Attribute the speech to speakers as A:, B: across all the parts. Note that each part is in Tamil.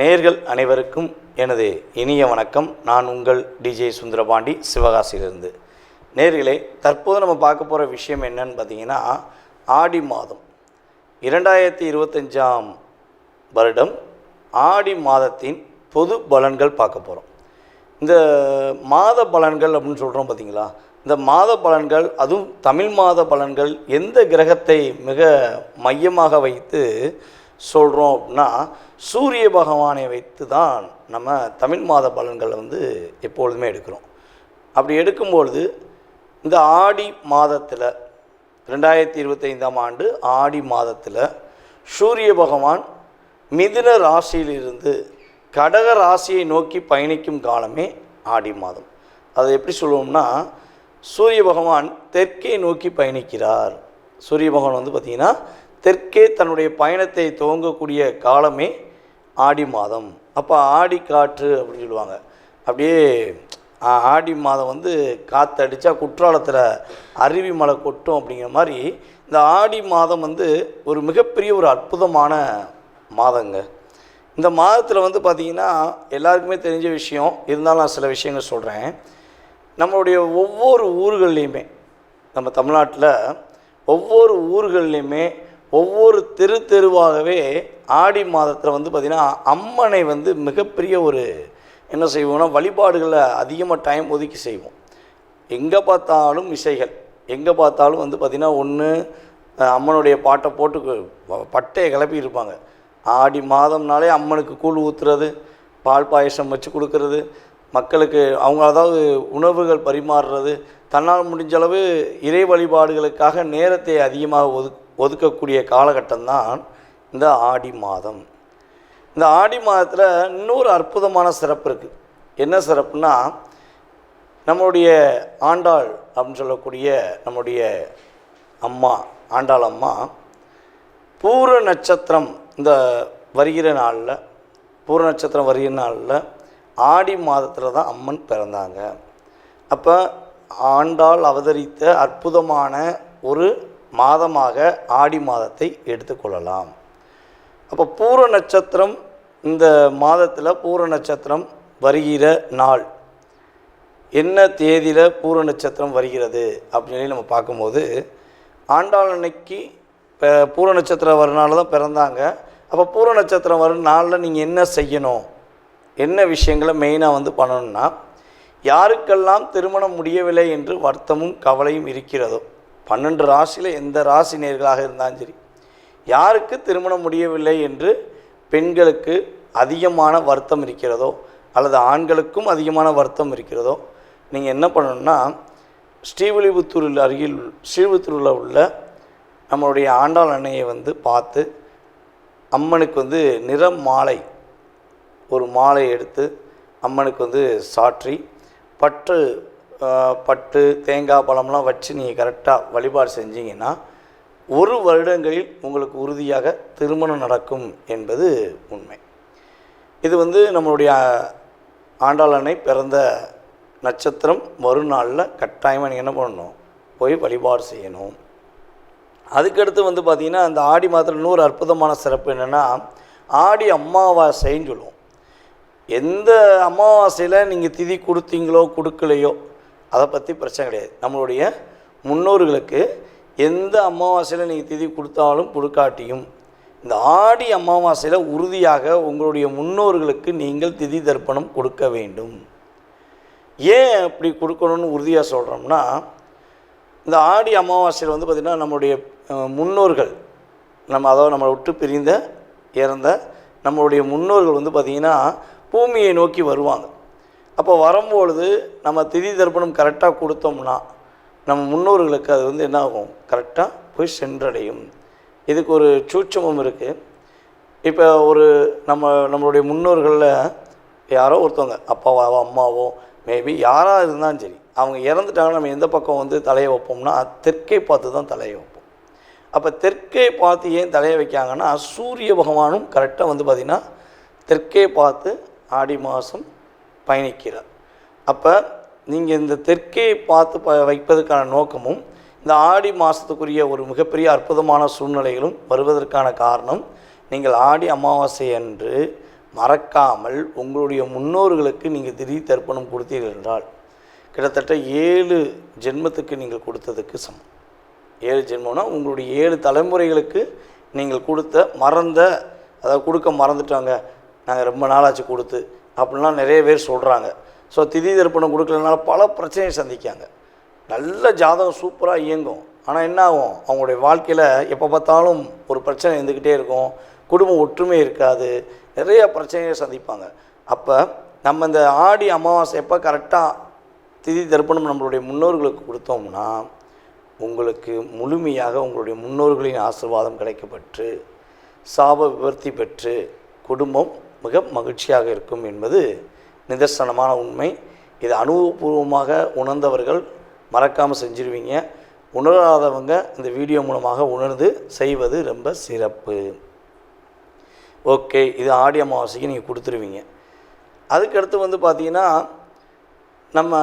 A: நேர்கள் அனைவருக்கும் எனது இனிய வணக்கம். நான் உங்கள் டிஜே சுந்தரபாண்டி சிவகாசியிலிருந்து. நேர்களே தற்போது நம்ம பார்க்க போகிற விஷயம் என்னன்னு பார்த்தீங்கன்னா ஆடி மாதம். இரண்டாயிரத்தி இருபத்தஞ்சாம் வருடம் ஆடி மாதத்தின் பொது பலன்கள் பார்க்க போகிறோம் இந்த மாத பலன்கள் அப்படின்னு சொல்கிறோம் பார்த்தீங்களா இந்த மாத பலன்கள் அதுவும் தமிழ் மாத பலன்கள் எந்த கிரகத்தை மிக மையமாக வைத்து சொல்கிறோம் அப்படின்னா சூரிய பகவானை வைத்து தான் நம்ம தமிழ் மாத பலன்களை வந்து எப்பொழுதுமே எடுக்கிறோம். அப்படி எடுக்கும்பொழுது இந்த ஆடி மாதத்தில் ரெண்டாயிரத்தி இருபத்தைந்தாம் ஆண்டு ஆடி மாதத்தில் சூரிய பகவான் மிதுன ராசியிலிருந்து கடக ராசியை நோக்கி பயணிக்கும் காலமே ஆடி மாதம். அதை எப்படி சொல்லுவோம்னா சூரிய பகவான் தெற்கே நோக்கி பயணிக்கிறார். சூரிய பகவான் வந்து பார்த்திங்கன்னா தெற்கே தன்னுடைய பயணத்தை துவங்கக்கூடிய காலமே ஆடி மாதம். அப்போ ஆடி காற்று அப்படின்னு சொல்லுவாங்க. அப்படியே ஆடி மாதம் வந்து காற்றடிச்சா குற்றாலத்தில் அருவி மலை கொட்டும் அப்படிங்கிற மாதிரி இந்த ஆடி மாதம் வந்து ஒரு மிகப்பெரிய ஒரு அற்புதமான மாதங்க. இந்த மாதத்தில் வந்து பார்த்திங்கன்னா எல்லாருக்குமே தெரிஞ்ச விஷயம் இருந்தாலும் நான் சில விஷயங்கள் சொல்கிறேன் நம்மளுடைய ஒவ்வொரு ஊர்கள்லேயுமே நம்ம தமிழ்நாட்டில் ஒவ்வொரு ஊர்கள்லேயுமே ஒவ்வொரு தெரு தெருவாகவே ஆடி மாதத்தில் வந்து பார்த்திங்கன்னா அம்மனை வந்து மிகப்பெரிய ஒரு என்ன செய்வோம்னா வழிபாடுகளை அதிகமாக டைம் ஒதுக்கி செய்வோம். எங்கே பார்த்தாலும் இசைகள் எங்கே பார்த்தாலும் வந்து பார்த்திங்கன்னா ஒன்று அம்மனுடைய பாட்டை போட்டு பட்டையை கிளப்பி இருப்பாங்க. ஆடி மாதம்னாலே அம்மனுக்கு கூழ் ஊற்றுறது பால் பாயசம் வச்சு கொடுக்கறது மக்களுக்கு அவங்க அதாவது உணவுகள் பரிமாறுறது தன்னால் முடிஞ்சளவு இறை வழிபாடுகளுக்காக நேரத்தை அதிகமாக ஒது ஒதுக்கக்கூடிய காலகட்டம்தான் இந்த ஆடி மாதம். இந்த ஆடி மாதத்தில் இன்னொரு அற்புதமான சிறப்பு இருக்குது என்ன சிறப்புனா நம்மளுடைய ஆண்டாள் அப்படின்னு சொல்லக்கூடிய நம்முடைய அம்மா ஆண்டாள் அம்மா பூர நட்சத்திரம் இந்த வருகிற நாளில் பூர நட்சத்திரம் வருகிற நாளில் ஆடி மாதத்தில் தான் அம்மன் பிறந்தாங்க. அப்போ ஆண்டாள் அவதரித்த அற்புதமான ஒரு மாதமாக ஆடி மாதத்தை எடுத்துக்கொள்ளலாம் அப்போ பூர நட்சத்திரம் இந்த மாதத்தில் பூர நட்சத்திரம் வருகிற நாள். என்ன தேதியில் பூர நட்சத்திரம் வருகிறது அப்படின்னு சொல்லி நம்ம பார்க்கும்போது ஆண்டாள் அன்னைக்கு இப்போ பூர நட்சத்திரம் வரனால தான் பிறந்தாங்க. அப்போ பூர நட்சத்திரம் வரும் நாளில் நீங்கள் என்ன செய்யணும்? என்ன விஷயங்களை மெயினாக வந்து பண்ணணும்னா யாருக்கெல்லாம் திருமணம் முடியவில்லை என்று வருத்தமும் கவலையும் இருக்கிறதோ பன்னெண்டு ராசியில் எந்த ராசி நேர்களாக இருந்தாலும் சரி யாருக்கு திருமணம் முடியவில்லை என்று பெண்களுக்கு அதிகமான வருத்தம் இருக்கிறதோ அல்லது ஆண்களுக்கும் அதிகமான வருத்தம் இருக்கிறதோ நீங்கள் என்ன பண்ணணும்னா ஸ்ரீவில்லிபுத்தூரில் அருகில் ஸ்ரீவில்லிபுத்தூரில் உள்ள நம்மளுடைய ஆண்டாள் அன்னையை வந்து பார்த்து அம்மனுக்கு வந்து நிறம் மாலை ஒரு மாலை எடுத்து அம்மனுக்கு வந்து சாற்றி பட்டு பட்டு தேங்காய் பழம்லாம் வச்சு நீங்கள் கரெக்டாக வழிபாடு செஞ்சீங்கன்னா ஒரு வருடங்களில் உங்களுக்கு உறுதியாக திருமணம் நடக்கும் என்பது உண்மை. இது வந்து நம்மளுடைய ஆண்டாளனை பிறந்த நட்சத்திரம் மறுநாளில் கட்டாயமாக நீங்கள் என்ன பண்ணணும்? போய் வழிபாடு செய்யணும். அதுக்கடுத்து வந்து பார்த்திங்கன்னா அந்த ஆடி மாதத்தில் இன்னொரு அற்புதமான சிறப்பு என்னென்னா ஆடி அமாவாசைன்னு சொல்லுவோம். எந்த அமாவாசையில் நீங்கள் திதி கொடுத்தீங்களோ கொடுக்கலையோ அதை பற்றி பிரச்சனை கிடையாது. நம்மளுடைய முன்னோர்களுக்கு எந்த அமாவாசையில் நீங்கள் திதி கொடுத்தாலும் கொடுக்காட்டியும் இந்த ஆடி அமாவாசையில் உறுதியாக உங்களுடைய முன்னோர்களுக்கு நீங்கள் திதி தர்ப்பணம் கொடுக்க வேண்டும். ஏன் அப்படி கொடுக்கணும்னு உறுதியாக சொல்கிறோம்னா இந்த ஆடி அமாவாசையில் வந்து பார்த்திங்கன்னா நம்மளுடைய முன்னோர்கள் நம்ம அதாவது நம்மளை விட்டு பிரிந்த இறந்த நம்மளுடைய முன்னோர்கள் வந்து பார்த்திங்கன்னா பூமியை நோக்கி வருவாங்க. அப்போ வரும்பொழுது நம்ம திதி தர்ப்பணம் கரெக்டாக கொடுத்தோம்னா நம்ம முன்னோர்களுக்கு அது வந்து என்ன ஆகும்? கரெக்டாக போய் சென்றடையும். இதுக்கு ஒரு சூட்சமம் இருக்குது இப்போ ஒரு நம்ம நம்மளுடைய முன்னோர்களில் யாரோ ஒருத்தவங்க அப்பாவோ அம்மாவோ மேபி யாராக இருந்தாலும் சரி அவங்க இறந்துட்டாங்கன்னா நம்ம எந்த பக்கம் வந்து தலையை வைப்போம்னா தெற்கே பார்த்து தான் தலையை வைப்போம். அப்போ தெற்கே பார்த்து ஏன் தலையை வைக்காங்கன்னா சூரிய பகவானும் கரெக்டாக வந்து பார்த்திங்கன்னா தெற்கே பார்த்து ஆடி மாதம் பயணிக்கிறார். அப்போ நீங்கள் இந்த தெற்கே பார்த்து ப வைப்பதற்கான நோக்கமும் இந்த ஆடி மாதத்துக்குரிய ஒரு மிகப்பெரிய அற்புதமான சூழ்நிலைகளும் வருவதற்கான காரணம் நீங்கள் ஆடி அமாவாசை அன்று மறக்காமல் உங்களுடைய முன்னோர்களுக்கு நீங்கள் திடீர் தர்ப்பணம் கொடுத்தீர்கள் என்றால் கிட்டத்தட்ட ஏழு ஜென்மத்துக்கு நீங்கள் கொடுத்ததுக்கு சமம். ஏழு ஜென்மம்னா உங்களுடைய ஏழு தலைமுறைகளுக்கு நீங்கள் கொடுத்த மறந்த அதாவது கொடுக்க மறந்துட்டாங்க நாங்கள் ரொம்ப நாளாச்சு கொடுத்து அப்படின்லாம் நிறைய பேர் சொல்கிறாங்க ஸோ திதி தர்ப்பணம் கொடுக்கலனால பல பிரச்சனையை சந்திக்காங்க. நல்ல ஜாதகம் சூப்பராக இயங்கும். ஆனால் என்ன ஆகும்? அவங்களுடைய வாழ்க்கையில் எப்போ பார்த்தாலும் ஒரு பிரச்சனை இருந்துக்கிட்டே இருக்கும். குடும்ப ஒற்றுமை இருக்காது. நிறைய பிரச்சனையை சந்திப்பாங்க. அப்போ நம்ம இந்த ஆடி அமாவாசை எப்போ கரெக்டாக திதி தர்ப்பணம் நம்மளுடைய முன்னோர்களுக்கு கொடுத்தோம்னா உங்களுக்கு முழுமையாக உங்களுடைய முன்னோர்களின் ஆசீர்வாதம் கிடைக்கப்பெற்று சாப விவர்த்தி பெற்று குடும்பம் மிக மகிழ்ச்சியாக இருக்கும் என்பது நிதர்சனமான உண்மை. இது அனுபவபூர்வமாக உணர்ந்தவர்கள் மறக்காமல் செஞ்சிருவீங்க. உணராதவங்க இந்த வீடியோ மூலமாக உணர்ந்து செய்வது ரொம்ப சிறப்பு. ஓகே இது ஆடி அமாவாசைக்கு நீங்கள் கொடுத்துருவீங்க. அதுக்கடுத்து வந்து பார்த்தீங்கன்னா நம்ம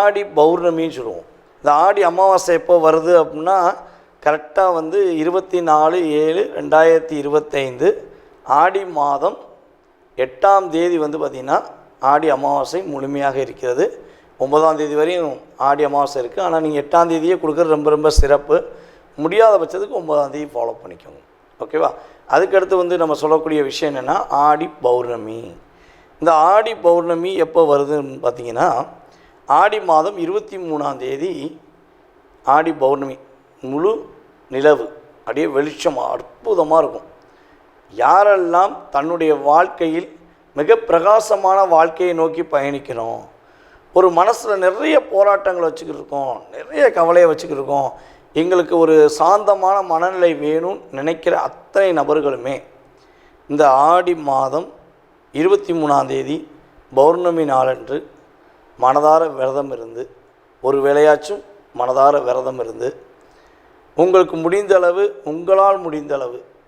A: ஆடி பௌர்ணமின்னு சொல்லுவோம். இந்த ஆடி அமாவாசை எப்போ வருது அப்படின்னா கரெக்டாக வந்து இருபத்தி நாலு ஏழு ரெண்டாயிரத்தி இருபத்தைந்து ஆடி மாதம் எட்டாம் தேதி வந்து பார்த்திங்கன்னா ஆடி அமாவாசை முழுமையாக இருக்கிறது. ஒன்பதாம் தேதி வரையும் ஆடி அமாவாசை இருக்குது ஆனால் நீங்கள் எட்டாம் தேதியே கொடுக்குறது ரொம்ப ரொம்ப சிறப்பு. முடியாத பட்சத்துக்கு ஒன்பதாம் தேதி ஃபாலோ பண்ணிக்கோங்க. ஓகேவா அதுக்கடுத்து வந்து நம்ம சொல்லக்கூடிய விஷயம் என்னென்னா ஆடி பௌர்ணமி. இந்த ஆடி பௌர்ணமி எப்போ வருதுன்னு பார்த்தீங்கன்னா ஆடி மாதம் இருபத்தி மூணாம் தேதி ஆடி பௌர்ணமி முழு நிலவு. அப்படியே வெளிச்சம் அற்புதமாக இருக்கும். யாரெல்லாம் தன்னுடைய வாழ்க்கையில் மிக பிரகாசமான வாழ்க்கையை நோக்கி பயணிக்கிறோம் ஒரு மனசில் நிறைய போராட்டங்களை வச்சுக்கிட்டு இருக்கோம் நிறைய கவலையை வச்சுக்கிட்டு இருக்கோம் எங்களுக்கு ஒரு சாந்தமான மனநிலை வேணும்னு நினைக்கிற அத்தனை நபர்களுமே இந்த ஆடி மாதம் இருபத்தி மூணாந்தேதி பௌர்ணமி நாளன்று மனதார விரதம் இருந்து ஒரு வேளையாச்சும் மனதார விரதம் இருந்து உங்களுக்கு முடிந்த அளவு உங்களால் முடிந்தளவு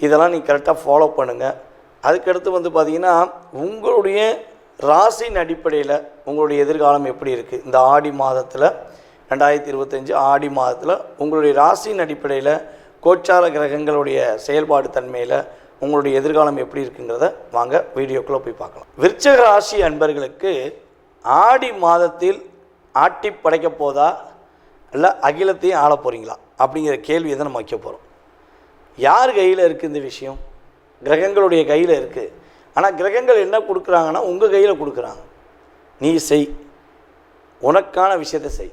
A: இதெல்லாம் நீ கரெக்டாக ஃபாலோ பண்ணுங்கள் அதுக்கடுத்து வந்து பார்த்திங்கன்னா உங்களுடைய ராசியின் அடிப்படையில் உங்களுடைய எதிர்காலம் எப்படி இருக்குது இந்த ஆடி மாதத்தில் ரெண்டாயிரத்தி இருபத்தஞ்சு ஆடி மாதத்தில் உங்களுடைய ராசியின் அடிப்படையில் கோச்சார கிரகங்களுடைய செயல்பாடு தன்மையில் உங்களுடைய எதிர்காலம் எப்படி இருக்குங்கிறத வாங்க வீடியோக்குள்ளே போய் பார்க்கலாம். விருச்சக ராசி அன்பர்களுக்கு ஆடி மாதத்தில் ஆட்டி படைக்க போதா இல்லை அகிலத்தையும் ஆள போகிறீங்களா அப்படிங்கிற கேள்வியை தான் நம்ம வைக்க போகிறோம் யார் கையில் இருக்குது இந்த விஷயம்? கிரகங்களுடைய கையில் இருக்குது ஆனால் கிரகங்கள் என்ன கொடுக்குறாங்கன்னா உங்கள் கையில் கொடுக்குறாங்க. நீ செய். உனக்கான விஷயத்தை செய்.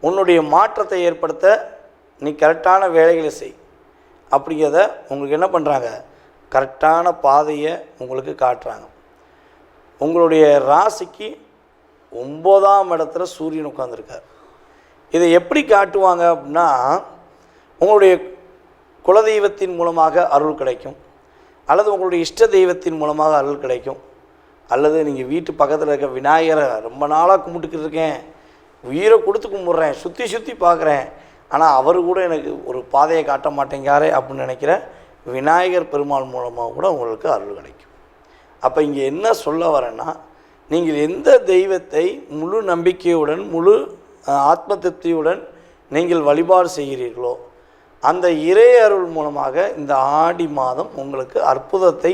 A: உன்னுடைய மாற்றத்தை ஏற்படுத்த நீ கரெக்டான வேலைகளை செய். அப்படிங்கிறத உங்களுக்கு என்ன பண்ணுறாங்க கரெக்டான பாதையை உங்களுக்கு காட்டுறாங்க. உங்களுடைய ராசிக்கு ஒம்போதாம் இடத்துல சூரியன் உட்காந்துருக்கார் இதை எப்படி காட்டுவாங்க அப்படின்னா உங்களுடைய குலதெய்வத்தின் மூலமாக அருள் கிடைக்கும். அல்லது உங்களுடைய இஷ்ட தெய்வத்தின் மூலமாக அருள் கிடைக்கும். அல்லது நீங்கள் வீட்டு பக்கத்தில் இருக்க விநாயகரை ரொம்ப நாளாக கும்பிட்டுக்கிட்டு இருக்கேன். உயிரை கொடுத்து கும்பிட்றேன். சுற்றி சுற்றி பார்க்குறேன். ஆனால் அவர் கூட எனக்கு ஒரு பாதையை காட்ட மாட்டேங்காரே அப்படின்னு நினைக்கிற விநாயகர் பெருமாள் மூலமாக கூட உங்களுக்கு அருள் கிடைக்கும். அப்போ இங்கே என்ன சொல்ல வரேன்னா நீங்கள் எந்த தெய்வத்தை முழு நம்பிக்கையுடன் முழு ஆத்ம திருப்தியுடன் நீங்கள் வழிபாடு செய்கிறீர்களோ அந்த இறை அருள் மூலமாக இந்த ஆடி மாதம் உங்களுக்கு அற்புதத்தை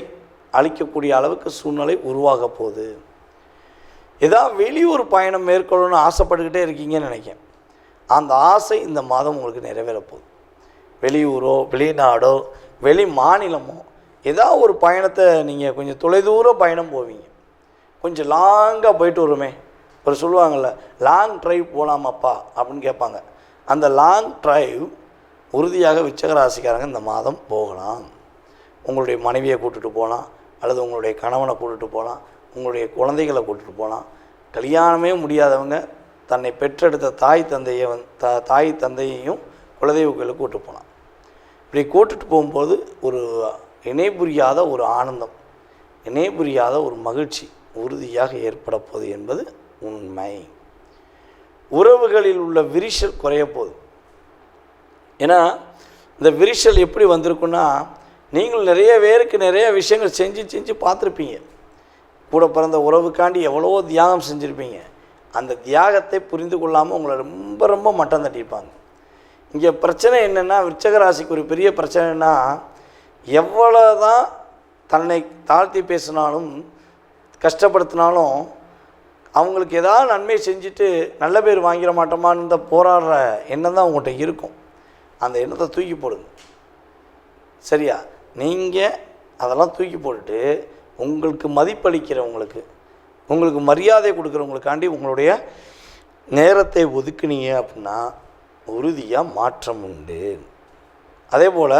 A: அளிக்கக்கூடிய அளவுக்கு சூழ்நிலை உருவாக போகுது. ஏதாவது வெளியூர் பயணம் மேற்கொள்ளணும்னு ஆசைப்பட்டுக்கிட்டே இருக்கீங்கன்னு நினைக்கிறேன். அந்த ஆசை இந்த மாதம் உங்களுக்கு நிறைவேற போகுது. வெளியூரோ வெளிநாடோ வெளி மாநிலமோ ஏதாவது ஒரு பயணத்தை நீங்கள் கொஞ்சம் தொலைதூர பயணம் போவீங்க. கொஞ்சம் லாங்காக போயிட்டு வருமே. ஒரு சொல்லுவாங்கள்ல லாங் ட்ரைவ் போகலாமாப்பா அப்படின்னு கேட்பாங்க. அந்த லாங் ட்ரைவ் உறுதியாக விச்சகராசிக்காரங்க இந்த மாதம் போகலாம். உங்களுடைய மனைவியை கூட்டுட்டு போகலாம் அல்லது உங்களுடைய கணவனை கூட்டுட்டு போகலாம் உங்களுடைய குழந்தைகளை கூட்டுட்டு போகலாம். கல்யாணமே முடியாதவங்க தன்னை பெற்றெடுத்த தாய் தந்தையை வந்து த தாய் தந்தையையும் குலதெய்வ கோயிலுக்கு கூட்டு போகலாம். இப்படி கூட்டுட்டு போகும்போது ஒரு இணை புரியாத ஒரு ஆனந்தம் இணை புரியாத ஒரு மகிழ்ச்சி உறுதியாக ஏற்பட போகுது என்பது உண்மை. உறவுகளில் உள்ள விரிசல் குறைய போகுது. ஏன்னா இந்த விரிசல் எப்படி வந்திருக்குன்னா நீங்கள் நிறைய பேருக்கு நிறைய விஷயங்கள் செஞ்சு செஞ்சு பார்த்துருப்பீங்க. கூட பிறந்த உறவுக்காண்டி எவ்வளவோ தியாகம் செஞ்சுருப்பீங்க. அந்த தியாகத்தை புரிந்து கொள்ளாமல் உங்களை ரொம்ப ரொம்ப மட்டம் தட்டியிருப்பாங்க. இங்கே பிரச்சனை என்னென்னா விருச்சக ராசிக்கு ஒரு பெரிய பிரச்சனைனா எவ்வளோ தான் தன்னை தாழ்த்தி பேசினாலும் கஷ்டப்படுத்தினாலும் அவங்களுக்கு ஏதாவது நன்மை செஞ்சுட்டு நல்ல பேர் வாங்கிட மாட்டோமான்னு இந்த போராடுற எண்ணம் தான் அவங்கள்ட்ட இருக்கும். அந்த எண்ணத்தை தூக்கி போடுங்க. சரியா? நீங்கள் அதெல்லாம் தூக்கி போட்டுட்டு உங்களுக்கு மதிப்பளிக்கிறவங்களுக்கு உங்களுக்கு மரியாதை கொடுக்குறவங்களுக்காண்டி உங்களுடைய நேரத்தை ஒதுக்குனீங்க அப்படின்னா உறுதியாக மாற்றம் உண்டு. அதே போல்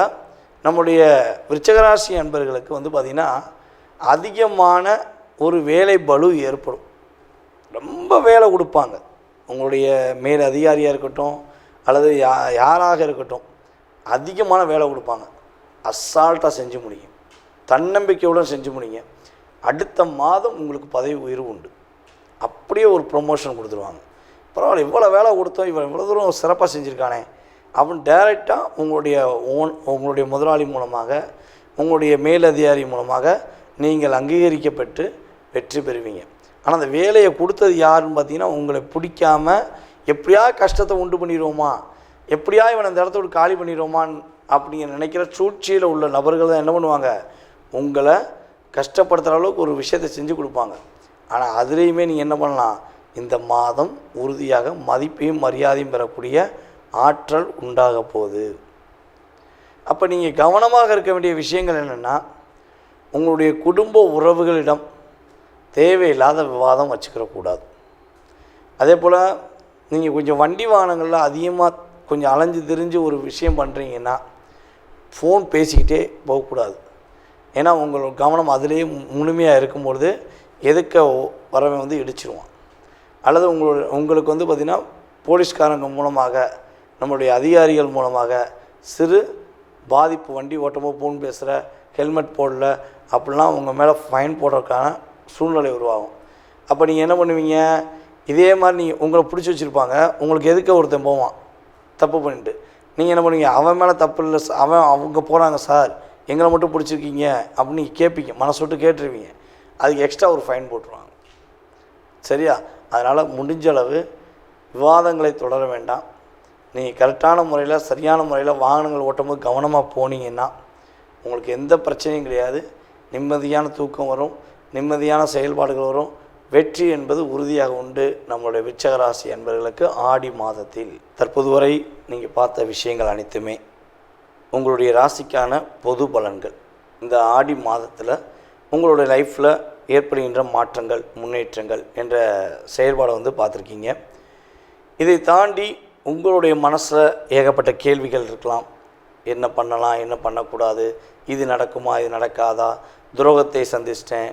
A: நம்முடைய விருச்சகராசி அன்பர்களுக்கு வந்து பார்த்திங்கன்னா அதிகமான ஒரு வேலை பலு ஏற்படும். ரொம்ப வேலை கொடுப்பாங்க. உங்களுடைய மேல் அதிகாரியாக இருக்கட்டும் அல்லது யா யாராக இருக்கட்டும் அதிகமான வேலை கொடுப்பாங்க. அசால்ட்டாக செஞ்சு முடியும் தன்னம்பிக்கையுடன் செஞ்சு முடியுங்க அடுத்த மாதம் உங்களுக்கு பதவி உயர்வு உண்டு. அப்படியே ஒரு ப்ரொமோஷன் கொடுத்துருவாங்க. பரவாயில்ல இவ்வளோ வேலை கொடுத்தோம் இவன் இவ்வளோ தூரம் சிறப்பாக செஞ்சுருக்கானே. அப்படின்னு டைரெக்டாக உங்களுடைய ஓன் உங்களுடைய முதலாளி மூலமாக உங்களுடைய மேலதிகாரி மூலமாக நீங்கள் அங்கீகரிக்கப்பட்டு வெற்றி பெறுவீங்க. ஆனால் அந்த வேலையை கொடுத்தது யாருன்னு பார்த்தீங்கன்னா உங்களை பிடிக்காம எப்படியா கஷ்டத்தை உண்டு பண்ணிடுவோமா? எப்படியா இவனை அந்த இடத்த விட்டு காலி பண்ணிடுவோமான்னு அப்படிங்க நினைக்கிற சூழ்ச்சியில் உள்ள நபர்கள் தான் என்ன பண்ணுவாங்க? உங்களை கஷ்டப்படுத்துகிற அளவுக்கு ஒரு விஷயத்தை செஞ்சு கொடுப்பாங்க. ஆனால் அதுலேயுமே நீங்கள் என்ன பண்ணலாம்? இந்த மாதம் உறுதியாக மதிப்பையும் மரியாதையும் பெறக்கூடிய ஆற்றல் உண்டாக போகுது. அப்போ நீங்கள் கவனமாக இருக்க வேண்டிய விஷயங்கள் என்னென்னா உங்களுடைய குடும்ப உறவுகளிடம் தேவையில்லாத விவாதம் வச்சுக்கிறக்கூடாது. அதே போல் நீங்கள் கொஞ்சம் வண்டி வாகனங்களில் அதிகமாக கொஞ்சம் அலைஞ்சு திரிஞ்சு ஒரு விஷயம் பண்ணுறீங்கன்னா ஃபோன் பேசிக்கிட்டே போகக்கூடாது. ஏன்னா உங்களோட கவனம் அதிலேயே முழுமையாக இருக்கும்பொழுது எதுக்க வரவன் வந்து இடிச்சிருவான். அல்லது உங்களோட உங்களுக்கு வந்து பார்த்திங்கன்னா போலீஸ்காரங்க மூலமாக நம்மளுடைய அதிகாரிகள் மூலமாக சிறு பாதிப்பு வண்டி ஓட்டமோ ஃபோன் பேசுகிற ஹெல்மெட் போடல அப்படிலாம் உங்கள் மேலே ஃபைன் போடுறதுக்கான சூழ்நிலை உருவாகும். அப்போ நீங்கள் என்ன பண்ணுவீங்க? இதே மாதிரி நீங்கள் உங்களை பிடிச்சி வச்சுருப்பாங்க. உங்களுக்கு எதுக்க ஒருத்தன் போவான்? தப்பு பண்ணிட்டு. நீங்கள் என்ன பண்ணுவீங்க? அவன் மேலே தப்பு இல்லை அவன் அவங்க போகிறாங்க சார். எங்களை மட்டும் பிடிச்சிருக்கீங்க அப்படின்னு நீங்கள் கேட்பீங்க மனசு விட்டு கேட்டுருவீங்க. அதுக்கு எக்ஸ்ட்ரா ஒரு ஃபைன் போட்டுருவாங்க. சரியா? அதனால் முடிஞ்ச அளவு விவாதங்களை தொடர வேண்டாம். நீங்கள் கரெக்டான முறையில் சரியான முறையில் வாகனங்கள் ஓட்டும்போது கவனமாக போனீங்கன்னா உங்களுக்கு எந்த பிரச்சனையும் கிடையாது. நிம்மதியான தூக்கம் வரும். நிம்மதியான செயல்பாடுகள் வரும். வெற்றி என்பது உறுதியாக உண்டு நம்மளுடைய விச்சகராசி என்பவர்களுக்கு ஆடி மாதத்தில். தற்போது வரை நீங்கள் பார்த்த விஷயங்கள் அனைத்துமே உங்களுடைய ராசிக்கான பொது பலன்கள். இந்த ஆடி மாதத்தில் உங்களுடைய லைஃப்பில் ஏற்படுகின்ற மாற்றங்கள் முன்னேற்றங்கள் என்ற செயல்பாடை வந்து பார்த்துருக்கீங்க. இதை தாண்டி உங்களுடைய மனசில் ஏகப்பட்ட கேள்விகள் இருக்கலாம். என்ன பண்ணலாம் என்ன பண்ணக்கூடாது இது நடக்குமா இது நடக்காதா? துரோகத்தை சந்திச்சிட்டேன்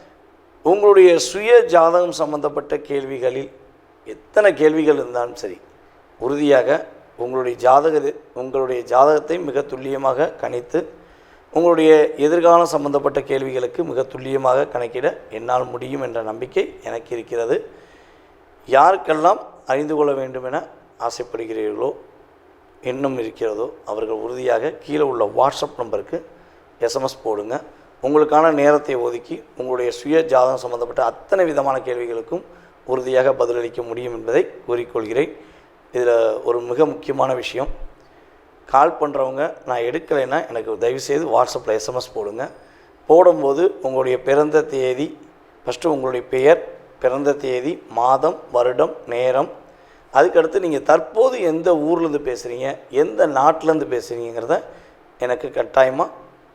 A: உங்களுடைய சுய ஜாதகம் சம்பந்தப்பட்ட கேள்விகளில் எத்தனை கேள்விகள் இருந்தாலும் சரி உறுதியாக உங்களுடைய ஜாதக உங்களுடைய ஜாதகத்தை மிக துல்லியமாக கணித்து உங்களுடைய எதிர்காலம் சம்பந்தப்பட்ட கேள்விகளுக்கு மிக துல்லியமாக கணக்கிட என்னால் முடியும் என்ற நம்பிக்கை எனக்கு இருக்கிறது. யாருக்கெல்லாம் அறிந்து கொள்ள வேண்டும் என ஆசைப்படுகிறீர்களோ இன்னும் இருக்கிறதோ அவர்கள் உறுதியாக கீழே உள்ள வாட்ஸ்அப் நம்பருக்கு எஸ்எம்எஸ் போடுங்க. உங்களுக்கான நேரத்தை ஒதுக்கி உங்களுடைய சுய ஜாதகம் சம்பந்தப்பட்ட அத்தனை விதமான கேள்விகளுக்கும் உறுதியாக பதிலளிக்க முடியும் என்பதை கூறிக்கொள்கிறேன். இதில் ஒரு மிக முக்கியமான விஷயம். கால் பண்ணுறவங்க நான் எடுக்கலைன்னா எனக்கு தயவுசெய்து வாட்ஸ்அப்பில் எஸ்எம்எஸ் போடுங்க. போடும்போது உங்களுடைய பிறந்த தேதி ஃபஸ்ட்டு உங்களுடைய பெயர் பிறந்த தேதி மாதம் வருடம் நேரம். அதுக்கடுத்து நீங்கள் தற்போது எந்த ஊர்லேருந்து பேசுகிறீங்க எந்த நாட்டிலேருந்து பேசுகிறீங்கிறத எனக்கு கட்டாயமாக